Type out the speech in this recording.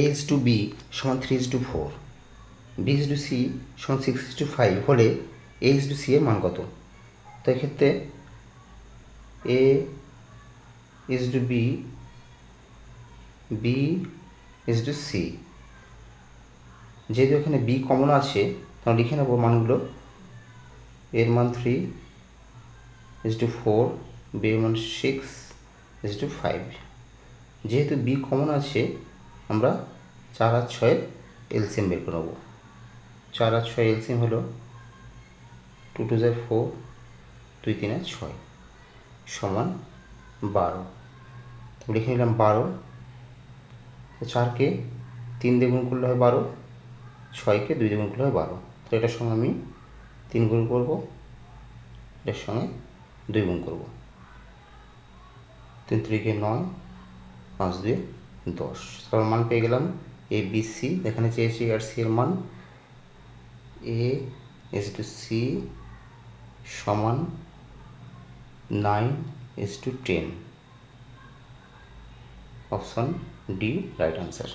A is to B সমান three is to four B is to C সমান six is to five হলে A is to C এর মান কত? তো এক্ষেত্রে A is to B B is to C যেহেতু এখানে বি কমন আছে, তাহলে লিখে নেব মানগুলো। এর মান three is to four B এর মান সিক্স ইজ টু ফাইভ যেহেতু বি কমন আছে আমরা চার আর ছয়ের এলসিএম বের করে নেব। চার আর ছয় এলসিএম হলো টু টু যায় ফোর দুই তিন তিনে ছয় সমান বারো। লিখে নিলাম বারো। চারকে তিন দিয়ে করলে হয় বারো, ছয়কে দুই দিয়ে করলে হয় বারো। তো এটার সঙ্গে আমি তিন গুণ করব, এটার সঙ্গে দুই গুণ করব। তিন তিরিকে নয়, পাঁচ দুই দশ। তার মান পেয়ে গেলাম এ বি সি এখানে চেয়েছি আর সি এর মান এ এস টু সি সমান nine is to ten option D right answer